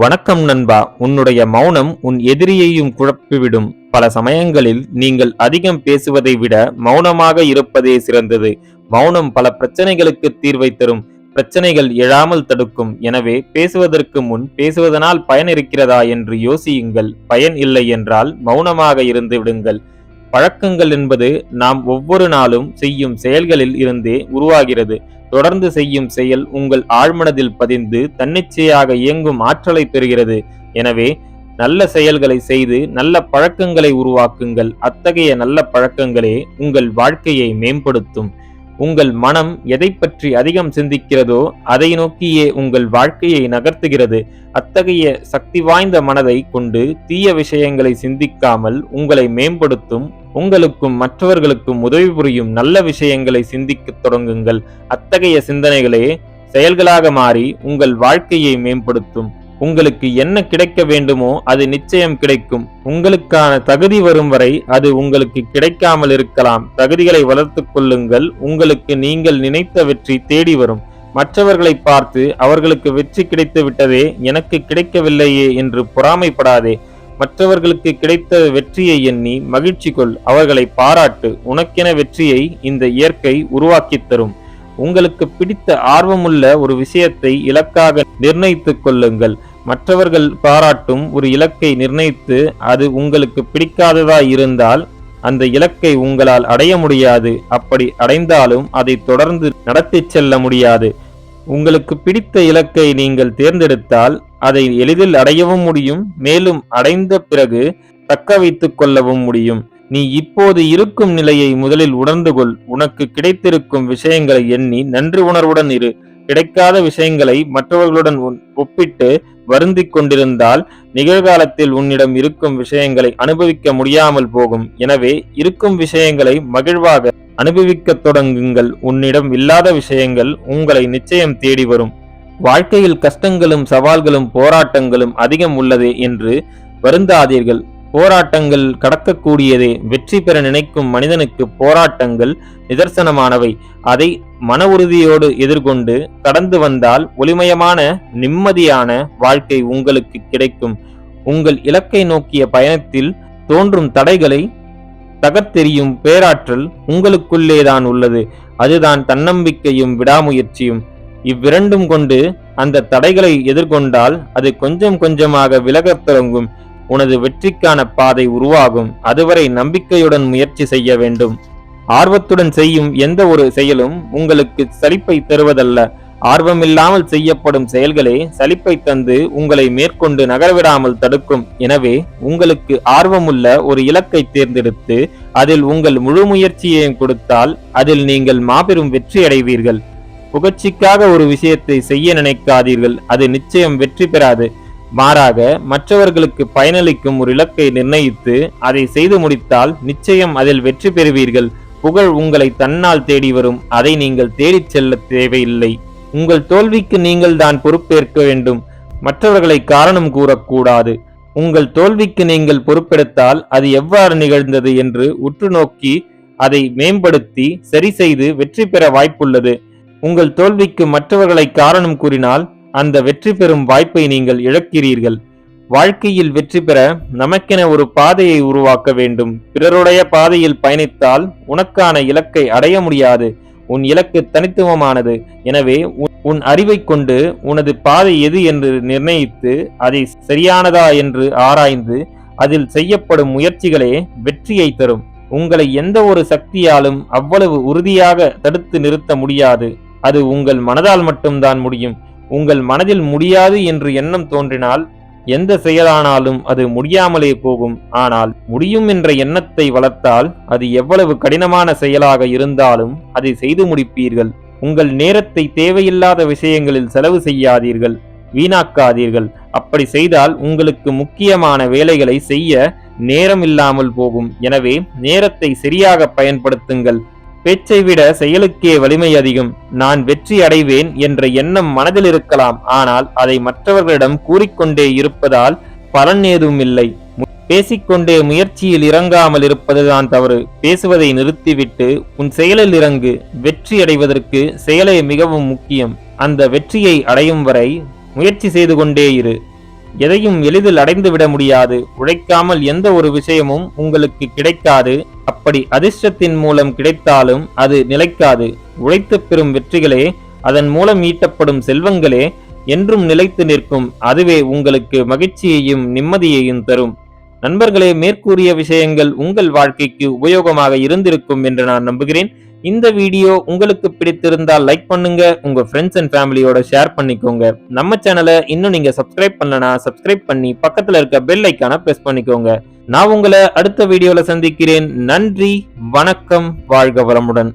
வணக்கம் நண்பா உன்னுடைய மௌனம் உன் எதிரியையும் குழப்பிவிடும். பல சமயங்களில் நீங்கள் அதிகம் பேசுவதை விட மௌனமாக இருப்பதே சிறந்தது. மௌனம் பல பிரச்சனைகளுக்கு தீர்வை தரும். பிரச்சனைகள் எழாமல் தடுக்கும். எனவே பேசுவதற்கு முன் பேசுவதனால் பயன் இருக்கிறதா என்று யோசியுங்கள். பயன் இல்லை என்றால் மௌனமாக இருந்து விடுங்கள். பழக்கங்கள் என்பது நாம் ஒவ்வொரு நாளும் செய்யும் செயல்களில் இருந்தே உருவாகிறது. தொடர்ந்து செய்யும் செயல் உங்கள் ஆழ்மனதில் பதிந்து தன்னிச்சையாக இயங்கும் ஆற்றலை பெறுகிறது. எனவே நல்ல செயல்களை செய்து நல்ல பழக்கங்களை உருவாக்குங்கள். அத்தகைய நல்ல பழக்கங்களே உங்கள் வாழ்க்கையை மேம்படுத்தும். உங்கள் மனம் எதை பற்றி அதிகம் சிந்திக்கிறதோ அதை நோக்கியே உங்கள் வாழ்க்கையை நகர்த்துகிறது. அத்தகைய சக்தி வாய்ந்த மனதை கொண்டு தீய விஷயங்களை சிந்திக்காமல் உங்களை மேம்படுத்தும் உங்களுக்கும் மற்றவர்களுக்கும் உதவி புரியும் நல்ல விஷயங்களை சிந்திக்கத் தொடங்குங்கள். அத்தகைய சிந்தனைகளே செயல்களாக மாறி உங்கள் வாழ்க்கையை மேம்படுத்தும். உங்களுக்கு என்ன கிடைக்க வேண்டுமோ அது நிச்சயம் கிடைக்கும். உங்களுக்கான தகுதி வரும் வரை அது உங்களுக்கு கிடைக்காமல் இருக்கலாம். தகுதிகளை வளர்த்து கொள்ளுங்கள். உங்களுக்கு நீங்கள் நினைத்த வெற்றி தேடி வரும். மற்றவர்களை பார்த்து அவர்களுக்கு வெற்றி கிடைத்து விட்டதே எனக்கு கிடைக்கவில்லையே என்று பொறாமைப்படாதே. மற்றவர்களுக்கு கிடைத்த வெற்றியை எண்ணி மகிழ்ச்சி கொள். அவர்களை பாராட்டு. உனக்கென வெற்றியை இந்த இயற்கை உருவாக்கித் தரும். உங்களுக்கு பிடித்த ஆர்வமுள்ள ஒரு விஷயத்தை இலக்காக நிர்ணயித்துக் கொள்ளுங்கள். மற்றவர்கள் பாராட்டும் ஒரு இலக்கை நிர்ணயித்து அது உங்களுக்கு பிடிக்காததாய் இருந்தால் அந்த இலக்கை உங்களால் அடைய முடியாது. அப்படி அடைந்தாலும் அதை தொடர்ந்து நடத்தி செல்ல முடியாது. உங்களுக்கு பிடித்த இலக்கை நீங்கள் தேர்ந்தெடுத்தால் அதை எளிதில் அடையவும் முடியும். மேலும் அடைந்த பிறகு தக்க வைத்துக் கொள்ளவும் முடியும். நீ இப்போது இருக்கும் நிலையை முதலில் உணர்ந்து கொள். உனக்கு கிடைத்திருக்கும் விஷயங்களை எண்ணி நன்றி உணர்வுடன் இரு. கிடைக்காத விஷயங்களை மற்றவர்களுடன் ஒப்பிட்டு வருந்திக் கொண்டிருந்தால் நிகழ்காலத்தில் உன்னிடம் இருக்கும் விஷயங்களை அனுபவிக்க முடியாமல் போகும். எனவே இருக்கும் விஷயங்களை மகிழ்வாக அனுபவிக்க தொடங்குங்கள். உன்னிடம் இல்லாத விஷயங்கள் உங்களை நிச்சயம் தேடி வரும். வாழ்க்கையில் கஷ்டங்களும் சவால்களும் போராட்டங்களும் அதிகம் உள்ளதே என்று வருந்தாதீர்கள். போராட்டங்கள் கடக்கக்கூடியதே. வெற்றி பெற நினைக்கும் மனிதனுக்கு போராட்டங்கள் நிதர்சனமானவை. அதை மன உறுதியோடு எதிர்கொண்டு கடந்து வந்தால் ஒளிமயமான நிம்மதியான வாழ்க்கை உங்களுக்கு கிடைக்கும். உங்கள் இலக்கை நோக்கிய பயணத்தில் தோன்றும் தடைகளை தகர்த்தெறியும் பேராற்றல் உங்களுக்குள்ளேதான் உள்ளது. அதுதான் தன்னம்பிக்கையும் விடாமுயற்சியும். இவ்விரண்டும் கொண்டு அந்த தடைகளை எதிர்கொண்டால் அது கொஞ்சம் கொஞ்சமாக விலகத் தொடங்கும். உனது வெற்றிக்கான பாதை உருவாகும். அதுவரை நம்பிக்கையுடன் முயற்சி செய்ய வேண்டும். ஆர்வத்துடன் செய்யும் எந்த ஒரு செயலும் உங்களுக்கு சலிப்பை தருவதல்ல. ஆர்வமில்லாமல் செய்யப்படும் செயல்களே சலிப்பை தந்து உங்களை மேற்கொண்டு நகரவிடாமல் தடுக்கும். எனவே உங்களுக்கு ஆர்வமுள்ள ஒரு இலக்கை தேர்ந்தெடுத்து அதில் உங்கள் முழு முயற்சியையும் கொடுத்தால் அதில் நீங்கள் மாபெரும் வெற்றி அடைவீர்கள். புகழ்ச்சிக்காக ஒரு விஷயத்தை செய்ய நினைக்காதீர்கள். அது நிச்சயம் வெற்றி பெறாது. மாறாக மற்றவர்களுக்கு பயனளிக்கும் ஒரு இலக்கை நிர்ணயித்து அதை செய்து முடித்தால் நிச்சயம் அதில் வெற்றி பெறுவீர்கள். புகழ் உங்களை தன்னால் தேடி வரும். அதை நீங்கள் தேடிச் செல்ல தேவையில்லை. உங்கள் தோல்விக்கு நீங்கள் தான் பொறுப்பேற்க வேண்டும். மற்றவர்களை காரணம் கூறக்கூடாது. உங்கள் தோல்விக்கு நீங்கள் பொறுப்பெடுத்தால் அது எவ்வாறு நிகழ்ந்தது என்று உற்று நோக்கி அதை மேம்படுத்தி சரி செய்து வெற்றி பெற வாய்ப்புள்ளது. உங்கள் தோல்விக்கு மற்றவர்களை காரணம் கூறினால் அந்த வெற்றி பெறும் வாய்ப்பை நீங்கள் இழக்கிறீர்கள். வாழ்க்கையில் வெற்றி பெற நமக்கென ஒரு பாதையை உருவாக்க வேண்டும். பிறருடைய பாதையில் பயணித்தால் உனக்கான இலக்கை அடைய முடியாது. உன் இலக்கு தனித்துவமானது. எனவே உன் அறிவை கொண்டு உனது பாதை எது என்று நிர்ணயித்து அதை சரியானதா என்று ஆராய்ந்து அதில் செய்யப்படும் முயற்சிகளே வெற்றியை தரும். உங்களை எந்த ஒரு சக்தியாலும் அவ்வளவு உறுதியாக தடுத்து நிறுத்த முடியாது. அது உங்கள் மனதால் மட்டும்தான் முடியும். உங்கள் மனதில் முடியாது என்று எண்ணம் தோன்றினால் எந்த செயலானாலும் அது முடியாமலே போகும். ஆனால் முடியும் என்ற எண்ணத்தை வளர்த்தால் அது எவ்வளவு கடினமான செயலாக இருந்தாலும் அதை செய்து முடிப்பீர்கள். உங்கள் நேரத்தை தேவையில்லாத விஷயங்களில் செலவு செய்யாதீர்கள். வீணாக்காதீர்கள். அப்படி செய்தால் உங்களுக்கு முக்கியமான வேலைகளை செய்ய நேரம் இல்லாமல் போகும். எனவே நேரத்தை சரியாக பயன்படுத்துங்கள். பேச்சை விட செயலுக்கே வலிமை அதிகம். நான் வெற்றி அடைவேன் என்ற எண்ணம் மனதில் இருக்கலாம். ஆனால் அதை மற்றவர்களிடம் கூறிக்கொண்டே இருப்பதால் பலன் ஏதும் இல்லை. பேசிக்கொண்டே முயற்சியில் இறங்காமல் இருப்பதுதான் தவறு. பேசுவதை நிறுத்திவிட்டு உன் செயலில் இறங்கு. வெற்றி அடைவதற்கு செயலே மிகவும் முக்கியம். அந்த வெற்றியை அடையும் வரை முயற்சி செய்து கொண்டே இரு. எதையும் எளிதில் அடைந்துவிட முடியாது. உழைக்காமல் எந்த ஒரு விஷயமும் உங்களுக்கு கிடைக்காது. அப்படி அதிர்ஷ்டத்தின் மூலம் கிடைத்தாலும் அது நிலைக்காது. உழைத்து பெறும் வெற்றிகளே அதன் மூலம் ஈட்டப்படும் செல்வங்களே என்றும் நிலைத்து நிற்கும். அதுவே உங்களுக்கு மகிழ்ச்சியையும் நிம்மதியையும் தரும். நண்பர்களே மேற்கூறிய விஷயங்கள் உங்கள் வாழ்க்கைக்கு உபயோகமாக இருந்திருக்கும் என்று நான் நம்புகிறேன். இந்த வீடியோ உங்களுக்கு பிடித்திருந்தால் லைக் பண்ணுங்க உங்க ஃப்ரெண்ட்ஸ் அண்ட் ஃபேமிலியோட ஷேர் பண்ணிக்கோங்க. நம்ம சேனலை இன்னும் நீங்க சப்ஸ்கிரைப் பண்ணலனா சப்ஸ்கிரைப் பண்ணி பக்கத்துல இருக்க பெல் ஐக்கான பிரஸ் பண்ணிக்கோங்க. நான் உங்களை அடுத்த வீடியோல சந்திக்கிறேன். நன்றி வணக்கம் வாழ்க வளமுடன்.